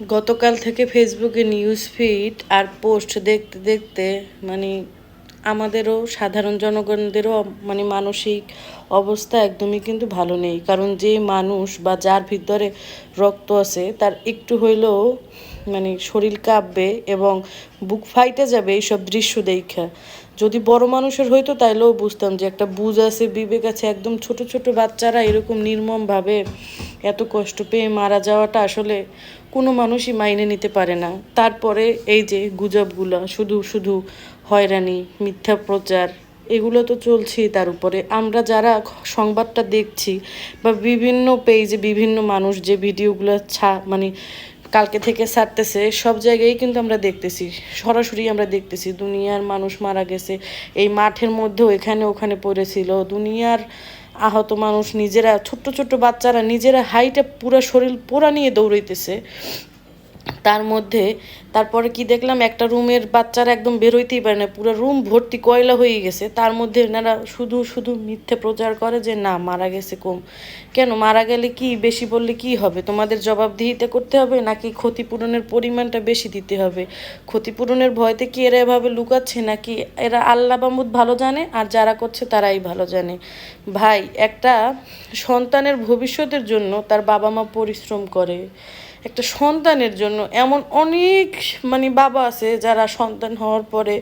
গতকাল থেকে ফেসবুকে নিউজ ফিড আর পোস্ট দেখতে দেখতে মানে আমাদেরও, সাধারণ জনগণদেরও মানে মানসিক অবস্থা একদমই কিন্তু ভালো নেই। কারণ যে মানুষ বা যার ভিতরে রক্ত আছে, তার একটু হইলেও মানে শরীর কাঁপবে এবং বুক ফাইটে যাবে এইসব দৃশ্য দেখা। যদি বড় মানুষের হইতো, তাইলেও বুঝতাম যে একটা বুঝ আছে, বিবেক আছে, একদম ছোট ছোট বাচ্চারা এরকম নির্মমভাবে এত কষ্ট পেয়ে মারা যাওয়াটা আসলে কোনো মানুষই মাইনে নিতে পারে না। তারপরে এই যে গুজবগুলো, শুধু শুধু হয়রানি, মিথ্যা প্রচার, এগুলো তো চলছেই তার উপরে। আমরা যারা সংবাদটা দেখছি বা বিভিন্ন পেজে বিভিন্ন মানুষ যে ভিডিওগুলো ছা মানে কালকে থেকে ছাড়তেছে, সব জায়গায় কিন্তু আমরা দেখতেছি। সরাসরি আমরা দেখতেছি, দুনিয়ার মানুষ মারা গেছে, এই মাঠের মধ্যেও এখানে ওখানে পড়েছিল, দুনিয়ার আহত মানুষ নিজেরা ছোট্ট ছোট্ট বাচ্চারা নিজেরা হাইটে পুরা শরীর পোড়া নিয়ে দৌড়াইতেছে। তার মধ্যে তারপরে কি দেখলাম, একটা রুমের বাচ্চারা একদম বেরোইতেই পারে না, পুরো রুম ভর্তি কয়লা হয়ে গেছে, তার মধ্যে এনারা শুধু শুধু মিথ্যে প্রচার করে যে, না, মারা গেছে কম। কেন, মারা গেলে কি বেশি বললে কি হবে? তোমাদের জবাবদিহিতে করতে হবে, নাকি ক্ষতিপূরণের পরিমাণটা বেশি দিতে হবে? ক্ষতিপূরণের ভয়তে কি এরা এভাবে লুকাচ্ছে, নাকি এরা আল্লাহ বামুদ ভালো জানে, আর যারা করছে তারাই ভালো জানে? ভাই, একটা সন্তানের ভবিষ্যতের জন্য তার বাবা মা পরিশ্রম করে। একটা সন্তানের জন্য এমন অনেক মানে বাবা আছে যারা সন্তান হওয়ার পরে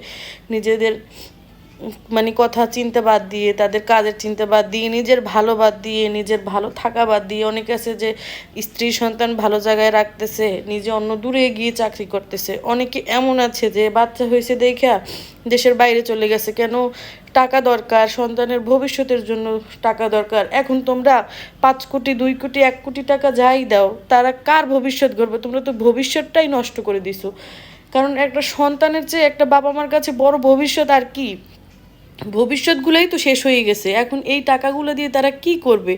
নিজেদের মানে কথা চিন্তা বাদ দিয়ে, তাদের কাজের চিন্তা বাদ দিয়ে, নিজের ভালো বাদ দিয়ে, নিজের ভালো থাকা বাদ দিয়ে অনেকে আছে যে স্ত্রী সন্তান ভালো জায়গায় রাখতেছে, নিজে অন্য দূরে গিয়ে চাকরি করতেছে। অনেকে এমন আছে যে বাচ্চা হয়েছে দেখা দেশের বাইরে চলে গেছে। কেন টাকা দরকার, সন্তানের ভবিষ্যতের জন্য টাকা দরকার। এখন তোমরা পাঁচ কোটি, দুই কোটি, এক কোটি টাকা যাই দাও, তারা কার ভবিষ্যৎ গড়বে? তোমরা তো ভবিষ্যৎটাই নষ্ট করে দিছো। কারণ একটা সন্তানের চেয়ে একটা বাবা মার কাছে বড় ভবিষ্যৎ আর কি? ভবিষ্যৎগুলোই তো শেষ হয়ে গেছে। এখন এই টাকাগুলো দিয়ে তারা কি করবে?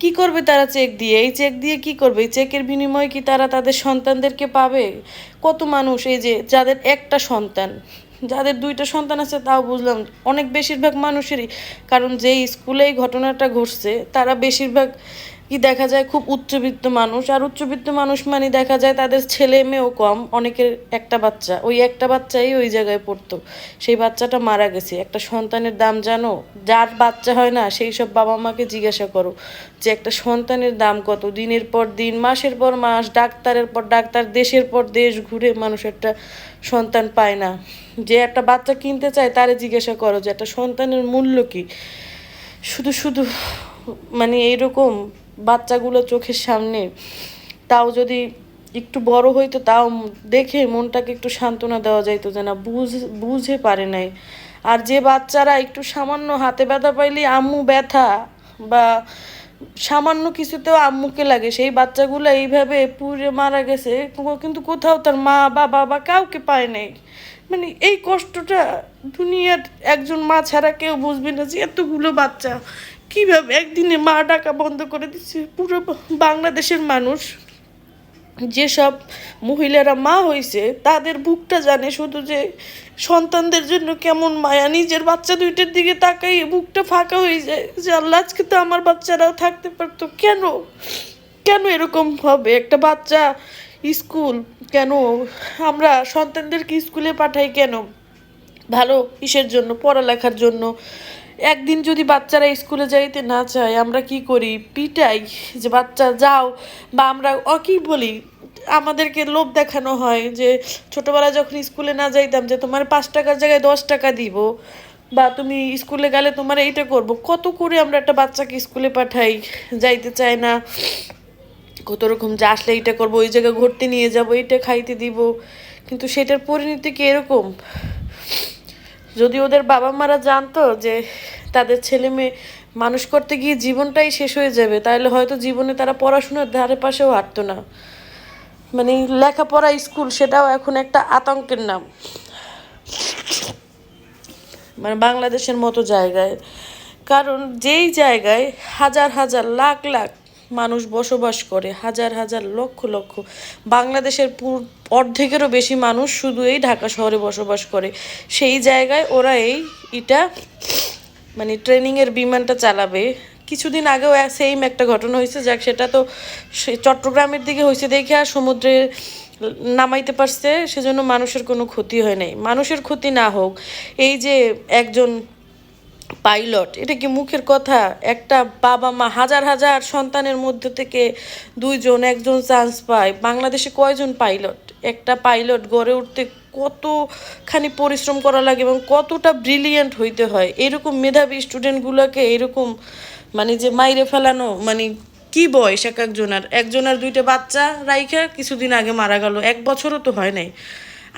কি করবে তারা চেক দিয়ে? এই চেক দিয়ে কি করবে? এই চেকের বিনিময়ে কি তারা তাদের সন্তানদেরকে পাবে? কত মানুষ এই যে, যাদের একটা সন্তান। যাদের দুইটা সন্তান আছে তাও বুঝলাম, অনেক বেশিরভাগ মানুষেরই। কারণ যে স্কুলে এই ঘটনাটা ঘটছে, তারা বেশিরভাগ কি দেখা যায়? খুব উচ্চবিত্ত মানুষ। আর উচ্চবিত্ত মানুষ মানে দেখা যায় তাদের ছেলে মেয়েও কম, অনেকের একটা বাচ্চা। ওই একটা বাচ্চাই ওই জায়গায় পড়তো। সেই বাচ্চাটা মারা গেছে। একটা সন্তানের দাম জানো? যার বাচ্চা হয় না, সেই সব বাবা মাকে জিজ্ঞাসা করো যে একটা সন্তানের দাম কত? দিনের পর দিন, মাসের পর মাস, ডাক্তারের পর ডাক্তার, দেশের পর দেশ ঘুরে মানুষ একটা সন্তান পায় না। যে একটা বাচ্চা কিনতে চায়, তারে জিজ্ঞাসা করো যে একটা সন্তানের মূল্য কি? শুধু শুধু মানে এইরকম বাচ্চাগুলো চোখের সামনে, তাও যদি একটু বড় হইতো তাও দেখে মনটাকে একটু সান্ত্বনা দেওয়া যাইতো যে না বুঝ, বুঝে পারে নাই। আর যে বাচ্চারা একটু সামান্য হাতে ব্যথা পাইলে আম্মু ব্যথা বা সামান্য কিছুতেও আম্মুকে লাগে, সেই বাচ্চাগুলো এইভাবে পুড়ে মারা গেছে কিন্তু কোথাও তার মা, বাবা বা কাউকে পায় নাই। মানে এই কষ্টটা দুনিয়ার একজন মা ছাড়া কেউ বুঝবে না যে এতগুলো বাচ্চা কীভাবে একদিনে মা ডাকা বন্ধ করে দিচ্ছে পুরো বাংলাদেশের মানুষ, যেসব মহিলারা মা হয়েছে তাদের বুকটা জানে শুধু যে সন্তানদের জন্য কেমন মায়া, নিজের বাচ্চা দুইটার দিকে তাকাই বুকটা ফাঁকা হয়ে যায়। যে আল্লাহ, আজকে তো আমার বাচ্চারাও থাকতে পারতো। কেন? কেন এরকম হবে? একটা বাচ্চা স্কুল, কেন? আমরা সন্তানদেরকে স্কুলে পাঠাই কেন? ভালো কিসের জন্য, পড়ালেখার জন্য। একদিন যদি বাচ্চারা স্কুলে যাইতে না চায়, আমরা কি করি? পিটাই যে, বাচ্চা, যাও। বা আমরা অ কি বলি, আমাদেরকে লোভ দেখানো হয় যে, ছোটোবেলায় যখন স্কুলে না যাইতাম যে, তোমার পাঁচ টাকার জায়গায় দশ টাকা দিব। বা তুমি স্কুলে গেলে তোমার এইটা করব। কত করে আমরা একটা বাচ্চাকে স্কুলে পাঠাই, যাইতে চায় না। কত রকম যে, আসলে এইটা করব, ওই জায়গায় ঘুরতে নিয়ে যাব, এইটা খাইতে দিব। কিন্তু সেটার পরিণতি কি এরকম? যদি ওদের বাবা মারা জানতো যে তাদের ছেলে মেয়ে মানুষ করতে গিয়ে জীবনটাই শেষ হয়ে যাবে, তাহলে হয়তো জীবনে তারা পড়াশোনার ধারে পাশেও হাঁটতো না। মানে লেখাপড়া স্কুল সেটাও এখন একটা আতঙ্কের নাম। মানে বাংলাদেশের মতো জায়গায়। কারণ যেই জায়গায় হাজার হাজার লাখ লাখ মানুষ বসবাস করে, হাজার হাজার লক্ষ লক্ষ। বাংলাদেশের পুর- অর্ধেকেরও বেশি মানুষ শুধু এই ঢাকা শহরে বসবাস করে। সেই জায়গায় ওরা এই এটা মানে ট্রেনিংয়ের বিমানটা চালাবে। কিছুদিন আগেও সেম একটা ঘটনা হয়েছে, যাক সেটা তো চট্টগ্রামের দিকে হয়েছে দেখে আর সমুদ্রে নামাইতে পারছে, সেজন্য মানুষের কোনো ক্ষতি হয় নাই। মানুষের ক্ষতি না হোক, এই যে একজন পাইলট। এটা কি মুখের কথা? একটা বাবা মা হাজার হাজার সন্তানের মধ্যে থেকে দুইজন, একজন চান্স পায়। বাংলাদেশে কয়জন পাইলট? একটা পাইলট গড়ে উঠতে কতখানি পরিশ্রম করা লাগে এবং কতটা ব্রিলিয়েন্ট হইতে হয়? এরকম মেধাবী স্টুডেন্টগুলোকে এরকম মানে যে মাইরে ফেলানো মানে কি বয়স এক একজনের? একজনের দুইটা বাচ্চা রাইখা, কিছুদিন আগে মারা গেল। এক বছরও তো হয় নাই।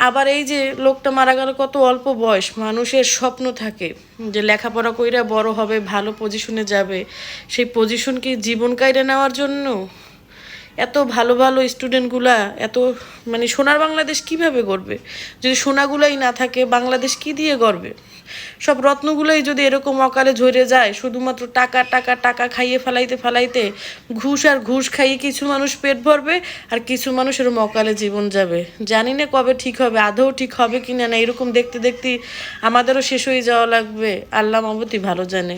আবার এই যে লোকটা মারা গেল, কত অল্প বয়স, মানুষের স্বপ্ন থাকে যে লেখাপড়া কইরা বড় হবে, ভালো পজিশনে যাবে। সেই পজিশন কি জীবন কাইরে নেওয়ার জন্য? এত ভালো ভালো স্টুডেন্টগুলা, এত মানে সোনার বাংলাদেশ কীভাবে গড়বে? যদি সোনাগুলাই না থাকে, বাংলাদেশ কি দিয়ে গড়বে? সব রত্নগুলোই যদি এরকম অকালে ঝরে যায়, শুধুমাত্র টাকা টাকা টাকা খাইয়ে ফেলাইতে ফেলাইতে ঘুষ আর ঘুষ খাইয়ে কিছু মানুষ পেট ভরবে আর কিছু মানুষ এরকম অকালে জীবন যাবে। জানি না কবে ঠিক হবে, আদৌ ঠিক হবে কি না না এরকম দেখতে দেখতে আমাদেরও শেষ হয়ে যাওয়া লাগবে। আল্লাহ মামতি ভালো জানে।